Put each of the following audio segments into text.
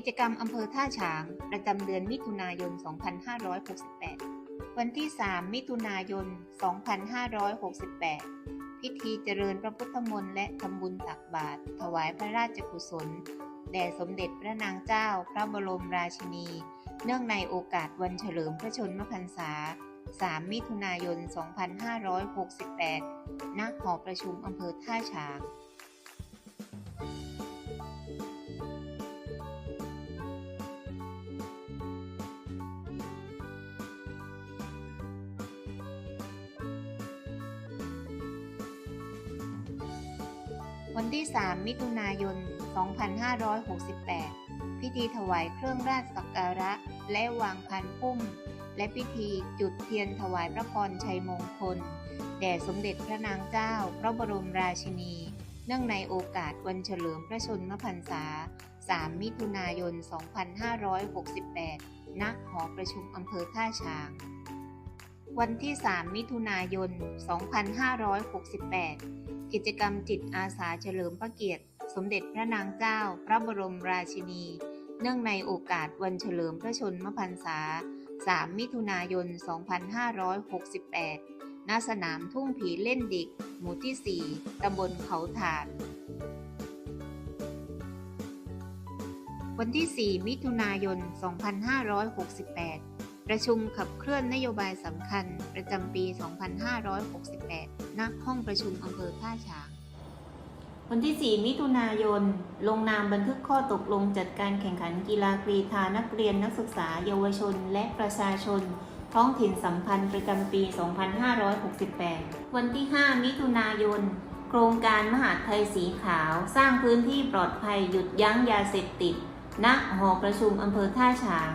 กิจกรรมอำเภอท่าฉาง ประจำเดือนมิถุนายน 2568 วันที่ 3 มิถุนายน 2568 พิธีเจริญพระพุทธมนต์และทำบุญตักบาตรถวายพระราชกุศล แด่สมเด็จพระนางเจ้าพระบรมราชินี เนื่องในโอกาสวันเฉลิมพระชนมพรรษา 3 มิถุนายน 2568 ณ หอประชุมอำเภอท่าฉาง วันที่ 3 มิถุนายน 2568 พิธีถวายเครื่องราชสักการะ และวางพันพุ่ม และพิธีจุดเทียนถวายพระพรชัยมงคล แด่สมเด็จพระนางเจ้า พระบรมราชินี เนื่องในโอกาสวันเฉลิมพระชนมพรรษา 3 มิถุนายน 2568 ณ หอประชุมอำเภอท่าฉาง วันที่ 3 มิถุนายน 2568 กิจกรรมจิตอาสาเฉลิมพระเกียรติ สมเด็จพระนางเจ้า พระบรมราชินี เนื่องในโอกาสวันเฉลิมพระชนมพรรษา 3 มิถุนายน 2568 ณ สนามทุ่งผีเล่นดิก หมู่ที่ 4 ตำบลเขาถาดวันที่ 4 มิถุนายน 2568 ประชุมขับเคลื่อนนโยบายสำคัญประจำปี 2568 ณ ห้องประชุมอำเภอท่าฉาง วันที่ 4 มิถุนายน ลงนามบันทึกข้อตกลงจัดการแข่งขันกีฬากรีธานักเรียนนักศึกษา เยาวชน และประชาชน ท้องถิ่นสัมพันธ์ประจำปี 2568 วันที่ 5 มิถุนายน โครงการมหาดไทยสีขาว สร้างพื้นที่ปลอดภัยหยุดยั้งยาเสพติด ณ หอประชุมอำเภอท่าฉาง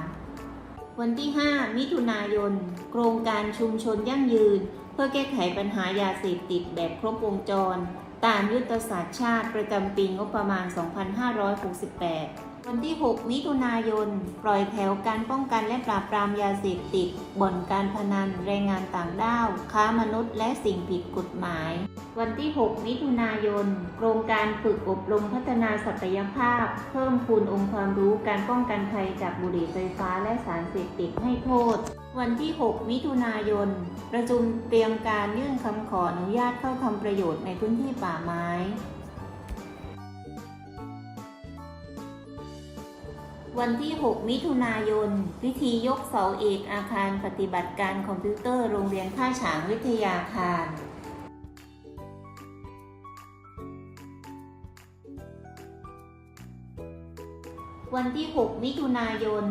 วันที่ 5 มิถุนายน โครงการชุมชนยั่งยืน เพื่อแก้ไขปัญหายาเสพติดแบบครบวงจร ตามยุทธศาสตร์ชาติประจำปีงบประมาณ 2568 วันที่ 6 มิถุนายน ปล่อยแถวการป้องกันและปราบปรามยาเสพติด บ่อนการพนัน แรงงานต่างด้าว ค้ามนุษย์ และสิ่งผิดกฎหมาย วันที่ 6 มิถุนายน โครงการฝึกอบรมพัฒนาศักยภาพ เพิ่มพูนองค์ความรู้การป้องกันภัยจากบุหรี่ไฟฟ้าและสารเสพติดให้โทษ วันที่ 6 มิถุนายน ประชุมเตรียมการยื่นคำขออนุญาตเข้าทำประโยชน์ในพื้นที่ป่าไม้ วันที่ 6 มิถุนายน พิธียกเสาเอกอาคารปฏิบัติการคอมพิวเตอร์โรงเรียนท่าฉางวิทยาคารวันที่ 6 มิถุนายน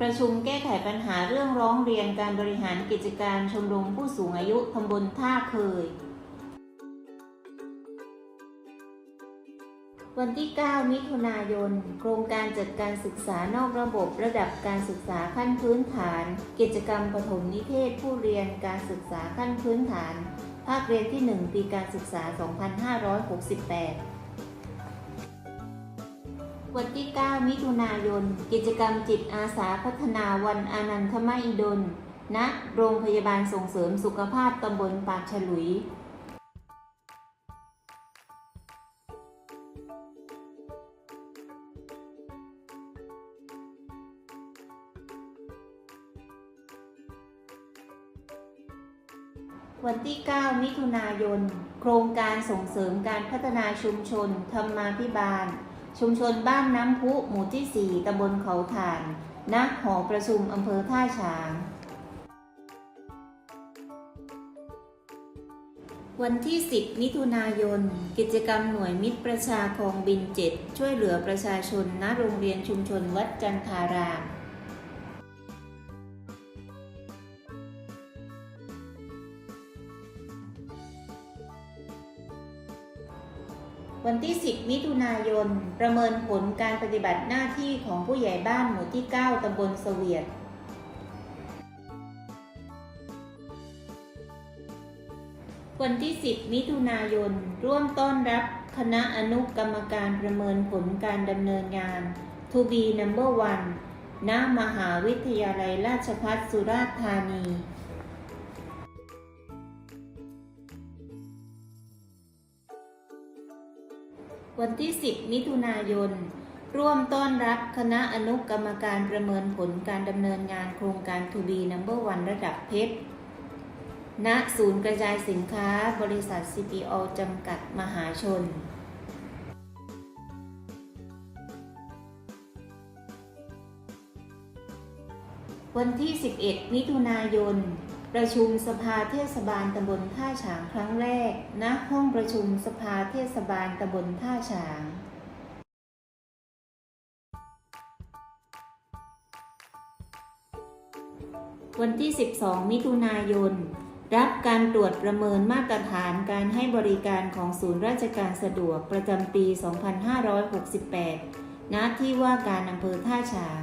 ประชุมแก้ไขปัญหาเรื่องร้องเรียนการบริหารกิจการชมรมผู้สูงอายุตำบลท่าเคย วันที่ 9 มิถุนายน โครงการจัดการศึกษานอกระบบระดับการศึกษาขั้นพื้นฐาน กิจกรรมปฐมนิเทศผู้เรียนการศึกษาขั้นพื้นฐาน ภาคเรียนที่ 1 ปีการศึกษา 2568 วันที่ 9 มิถุนายน กิจกรรมจิตอาสาพัฒนาวันอานันทมหิดลณโรงพยาบาลส่งเสริมสุขภาพตำบลปากฉลุย วันที่ 9 มิถุนายน โครงการส่งเสริมการพัฒนาชุมชน ธรรมาภิบาล ชุมชนบ้านน้ำพุหมู่ที่ 4ตำบลเขาถ่านณหอประชุมอำเภอท่าฉาง วันที่ 10 มิถุนายน กิจกรรมหน่วยมิตรประชาคลองบิน7ช่วยเหลือประชาชนณโรงเรียนชุมชนวัดจันทาราม วันที่ 10 มิถุนายน ประเมินผลการปฏิบัติหน้าที่ของผู้ใหญ่บ้านหมู่ที่ 9 ตำบลเสวียดวันที่ 10 มิถุนายน ร่วมต้อนรับคณะอนุกรรมการประเมินผลการดำเนินงาน To be number one ณ มหาวิทยาลัยราชภัฏสุราษฎร์ธานี วันที่ 10 มิถุนายน ร่วมต้อนรับคณะอนุกรรมการประเมินผลการดำเนินงานโครงการ To be Number One ระดับเพชร ณ ศูนย์กระจายสินค้าบริษัท CPO จำกัดมหาชนวันที่ 11 มิถุนายน ประชุมสภาเทศบาลตำบลท่าฉางครั้งแรกณห้องประชุมสภาเทศบาลตำบลท่าฉางวันที่ 12 มิถุนายน รับการตรวจประเมินมาตรฐานการให้บริการของศูนย์ราชการสะดวกประจำปี 2568 ณ ที่ว่าการอำเภอท่าฉาง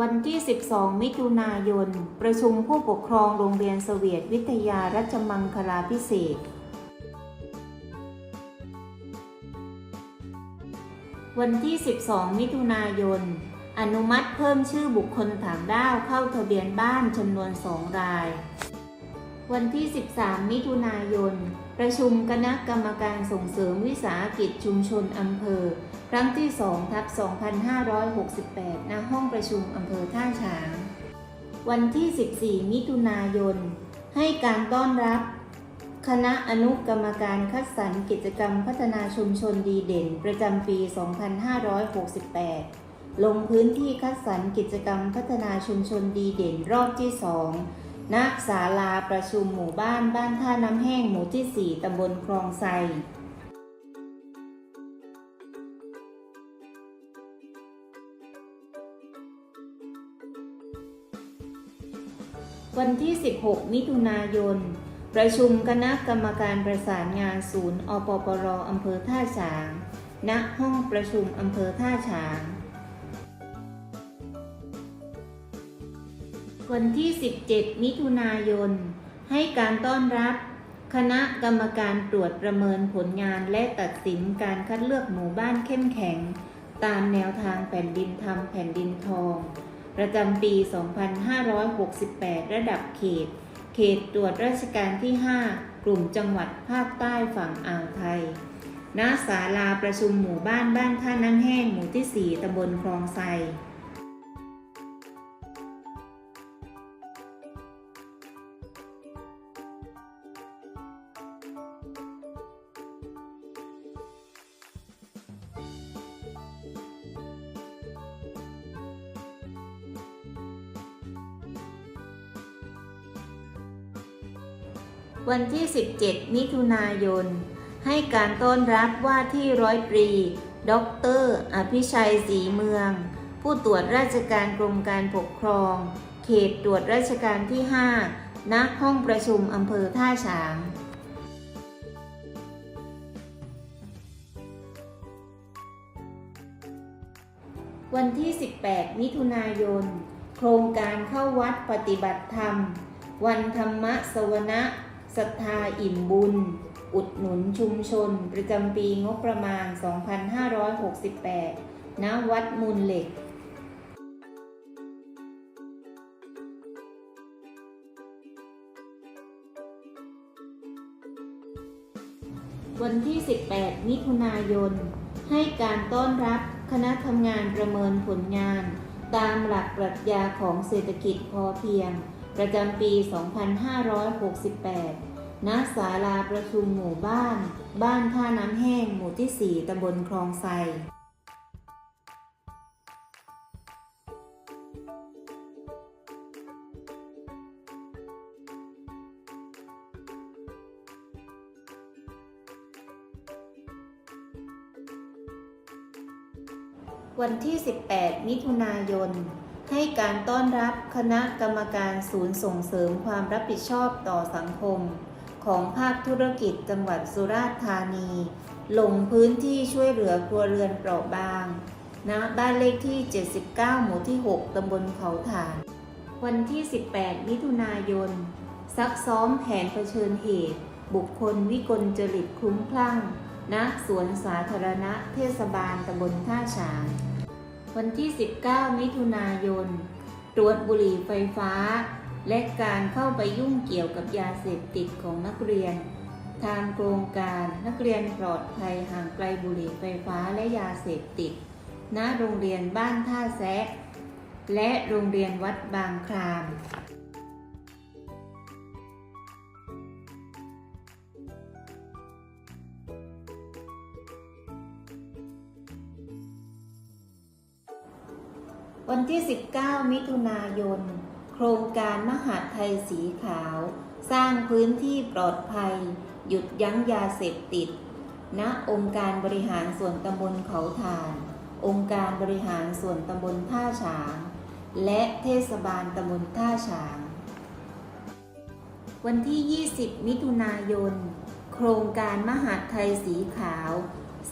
วันที่ 12 มิถุนายน ประชุมผู้ปกครองโรงเรียนเสวียตวิทยารัชมังคลาพิเศษ วันที่ 12 มิถุนายน อนุมัติเพิ่มชื่อบุคคลต่างด้าวเข้าทะเบียนบ้านจำนวน 2 ราย วันที่ 13 มิถุนายน ประชุมคณะกรรมการส่งเสริมวิสาหกิจชุมชนอำเภอ ครั้งที่2ทับ2568 ณ ห้องประชุมอำเภอท่าฉาง วันที่ 14 มิถุนายน ให้การต้อนรับ คณะอนุกรรมการคัดสรรกิจกรรมพัฒนาชุมชนดีเด่น ประจำปี 2568 ลงพื้นที่คัดสรรกิจกรรมพัฒนาชุมชนดีเด่นรอบที่ 2 ณ ศาลาประชุมหมู่บ้านบ้านท่าน้ำแห้งหมู่ที่ 4ตำบลคลองไซ วันที่ 16 มิถุนายน ประชุมคณะกรรมการประสานงานศูนย์อปปรอำเภอท่าฉาง ณ ห้องประชุมอำเภอท่าฉาง วันที่ 17 มิถุนายน ให้การต้อนรับคณะกรรมการตรวจประเมินผลงานและตัดสินการคัดเลือกหมู่บ้านเข้มแข็ง ตามแนวทางแผ่นดินธรรมแผ่นดินทอง ประจำปี 2568 ระดับเขต เขตตรวจราชการที่ 5 กลุ่มจังหวัดภาคใต้ฝั่งอ่าวไทย ณ ศาลาประชุมหมู่บ้านบ้านท่าน้ำแห้งหมู่ที่ 4ตำบลคลองไซ วันที่ 17 มิถุนายน ให้การต้อนรับว่าที่ร้อยตรีดอกเตอรอภิชัยศรีเมือง ผู้ตรวจราชการกรมการปกครอง เขตตรวจราชการที่ 5 ณ ห้องประชุมอำเภอท่าฉางวันที่ 18 มิถุนายน โครงการเข้าวัดปฏิบัติธรรม วันธรรมสวนะ ศรัทธาอิ่มบุญ อุดหนุนชุมชน ประจำปีงบประมาณ 2568 ณ วัดมูลเหล็กวันที่ 18 มิถุนายน ให้การต้อนรับคณะทำงานประเมินผลงาน ตามหลักปรัชญาของเศรษฐกิจพอเพียง ประจำปี 2568 ณ ศาลาประชุมหมู่บ้าน บ้านท่าน้ำแห้ง หมู่ที่ 4ตำบลคลองไซวันที่ 18 มิถุนายน ให้การต้อนรับคณะกรรมการศูนย์ส่งเสริมความรับผิดชอบต่อสังคม ของภาคธุรกิจจังหวัดสุราษฎร์ธานี ลงพื้นที่ช่วยเหลือครัวเรือนเปราะบางณบ้านเลขที่ 79 หมู่ที่ 6 ตำบลเขาถ่าน วันที่ 18 มิถุนายน ซักซ้อมแผนเผชิญเหตุ บุคคลวิกลจริตคลุ้มคลั่งณสวนสาธารณะเทศบาลตำบลท่าฉาง วันที่ 19 มิถุนายน ตรวจบุหรี่ไฟฟ้า และการเข้าไปยุ่งเกี่ยวกับยาเสพติดของนักเรียน ทางโครงการนักเรียนปลอดภัยห่างไกลบุหรี่ไฟฟ้าและยาเสพติด ณ โรงเรียนบ้านท่าแซะ และโรงเรียนวัดบางคราม วันที่ 19 มิถุนายน โครงการมหาไทยสีขาว สร้างพื้นที่ปลอดภัย หยุดยั้งยาเสพติดณองค์การบริหารส่วนตำบลเขาถาน องค์การบริหารส่วนตำบลท่าฉาง และเทศบาลตำบลท่าฉาง วันที่ 20 มิถุนายน โครงการมหาไทยสีขาว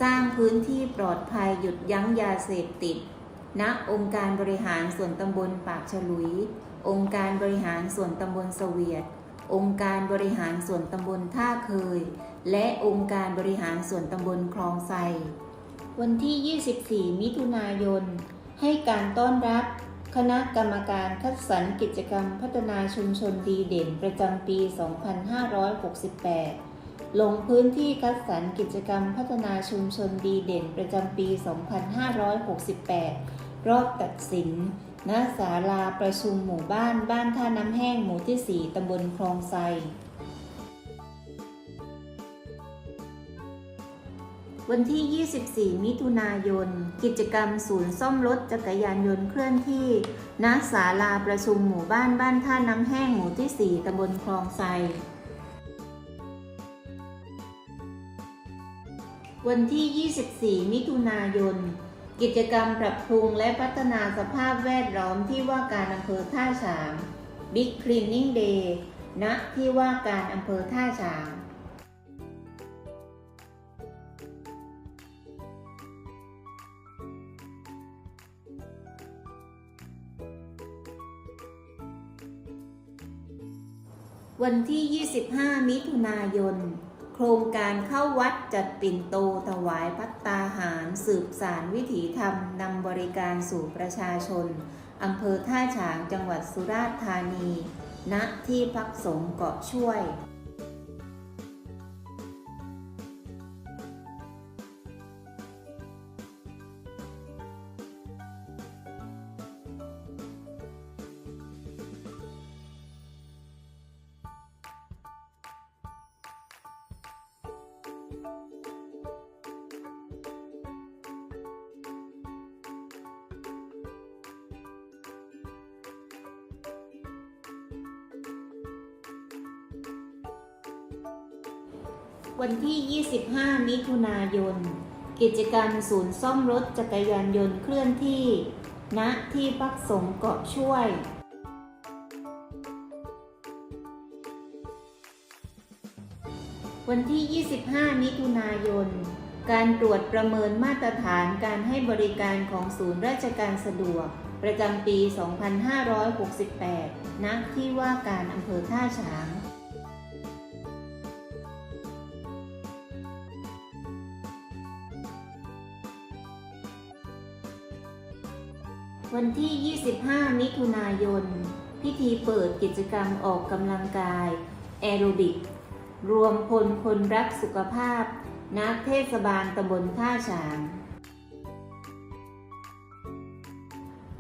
สร้างพื้นที่ปลอดภัยหยุดยั้งยาเสพติด ณองค์การบริหารส่วนตำบลปากฉลุย องค์การบริหารส่วนตำบลเสวียด องค์การบริหารส่วนตำบลท่าเคย และองค์การบริหารส่วนตำบลคลองไซวันที่ 24 มิถุนายน ให้การต้อนรับ คณะกรรมการคัดสรรกิจกรรมพัฒนาชุมชนดีเด่นประจำปี 2568 ลงพื้นที่คัดสรรกิจกรรมพัฒนาชุมชนดีเด่นประจำปี 2568 รอบตัดสินณศาลาประชุมหมู่บ้านบ้านท่าน้ำแห้งหมู่ที่ 4ตำบลคลองไซวันที่ 24 มิถุนายน กิจกรรมศูนย์ซ่อมรถจักรยานยนต์เคลื่อนที่ณศาลาประชุมหมู่บ้านบ้านท่าน้ำแห้งหมู่ที่ 4ตำบลคลองไซวันที่ 24 มิถุนายน กิจกรรมปรับปรุงและพัฒนาสภาพแวดล้อมที่ว่าการอำเภอท่าฉาง Big Cleaning Day ณที่ว่าการอำเภอท่าฉางวันที่ 25 มิถุนายน โครงการเข้าวัดจัดปิ่นโตถวายพัตตาหาร สืบสารวิถีธรรมนำบริการสู่ประชาชนอำเภอท่าฉางจังหวัดสุราษฎร์ธานี ณ ที่พักสงเกาะช่วย วันที่ 25 มิถุนายน กิจกรรมศูนย์ซ่อมรถจักรยานยนต์เคลื่อนที่ณที่พักสงเกาะช่วย วันที่ 25 มิถุนายน การตรวจประเมินมาตรฐานการให้บริการของศูนย์ราชการสะดวก ประจำปี 2568 ณ ที่ว่าการอำเภอท่าฉาง วันที่ 25 มิถุนายน พิธีเปิดกิจกรรมออกกำลังกาย แอโรบิก รวมพลคนรักสุขภาพ นักเทศบาลตำบลท่าฉาง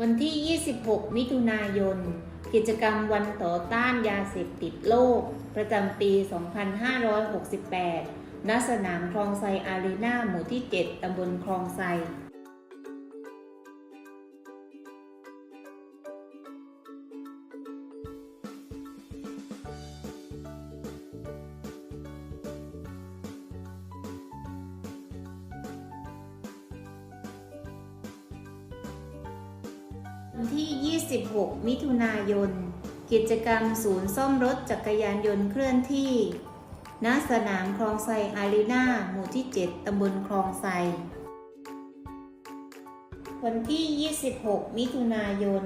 วันที่ 26 มิถุนายน กิจกรรมวันต่อต้านยาเสพติดโลก ประจำปี 2568 ณ สนามคลองไซอารีนาหมู่ที่ 7 ตำบลคลองไซ ที่ 26 มิถุนายน กิจกรรมศูนย์ซ่อมรถจักรยานยนต์เคลื่อนที่ ณ สนามคลองไซอารีนาหมู่ที่ 7 ตำบลคลองไซ วันที่ 26 มิถุนายน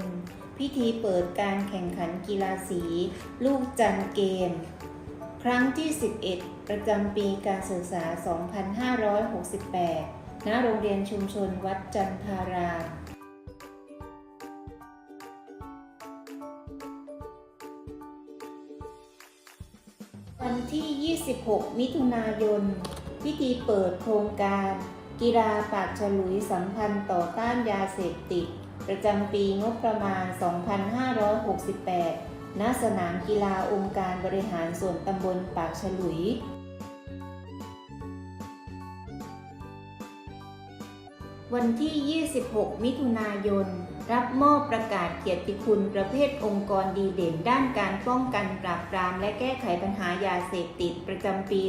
พิธีเปิดการแข่งขันกีฬาสี ลูกจันเกม ครั้งที่ 11 ประจำปีการศึกษา 2568 ณ โรงเรียนชุมชนวัดจันทาราม 26 มิถุนายน พิธีเปิดโครงการ กีฬาปากฉลุยสัมพันธ์ต่อต้านยาเสพติด ประจำปีงบประมาณ 2568 ณ สนามกีฬาองค์การบริหารส่วนตำบลปากฉลุย วันที่ 26 มิถุนายน รับมอบประกาศเกียรติคุณประเภทองค์กรดีเด่นด้านการป้องกันปราบปรามและแก้ไขปัญหายาเสพติดประจำปี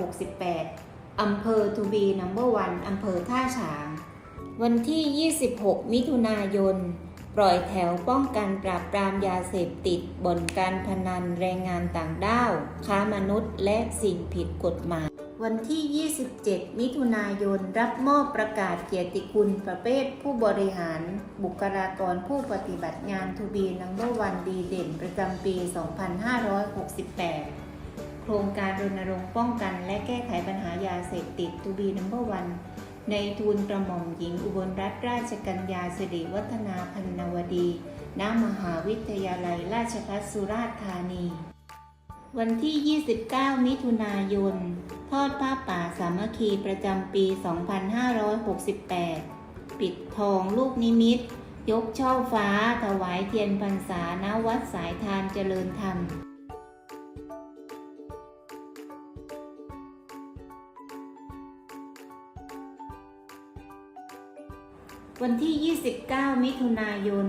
2568 อำเภอทูบีนัมเบอร์วันอำเภอท่าฉาง วันที่ 26 มิถุนายน ปล่อยแถวป้องกันปราบปรามยาเสพติดบ่อนการพนันแรงงานต่างด้าว ค้ามนุษย์และสิ่งผิดกฎหมาย วันที่ 27 มิถุนายน รับมอบประกาศเกียรติคุณประเภทผู้บริหาร บุคลากรผู้ปฏิบัติงานทูบีนังเบอร์วันดีเด่นประจำปี 2568 โครงการรณรงค์ป้องกันและแก้ไขปัญหายาเสพติดทูบีนัมเบอร์วันในทูลกระหม่อมหญิงอุบลรัตนราชกัญญาสิริวัฒนาพันนวดี ณ มหาวิทยาลัยราชภัฏสุราษฎร์ธานี วันที่ 29 มิถุนายน ทอดผ้าป่าสามัคคีประจำปี 2568 ปิดทองลูกนิมิต ยกช่อฟ้า ถวายเทียนพรรษาณวัดสายทานเจริญธรรมวันที่ 29 มิถุนายน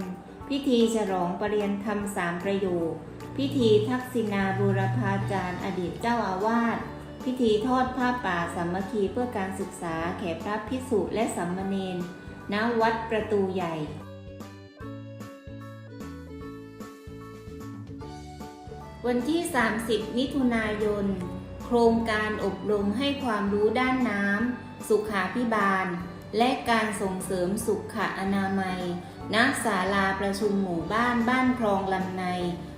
พิธีฉลองปรริยนธรรมสามประโยค พิธีทักษิณาบูรพาจารย์อดีตเจ้าอาวาส พิธีทอดผ้าป่าสามัคคีเพื่อการศึกษาแขกพระพิสุและสัมมเนนณวัดประตูใหญ่ วันที่ 30 มิถุนายน โครงการอบรมให้ความรู้ด้านน้ำ สุขาพิบาล และการส่งเสริมสุขอนามัย ณ ศาลาประชุมหมู่บ้านบ้านคลองลำใน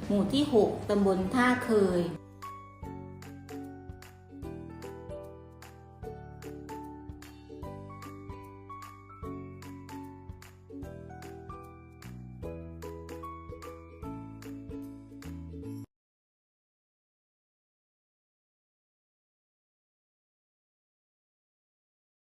หมู่ที่ 6 ตำบลท่าเคย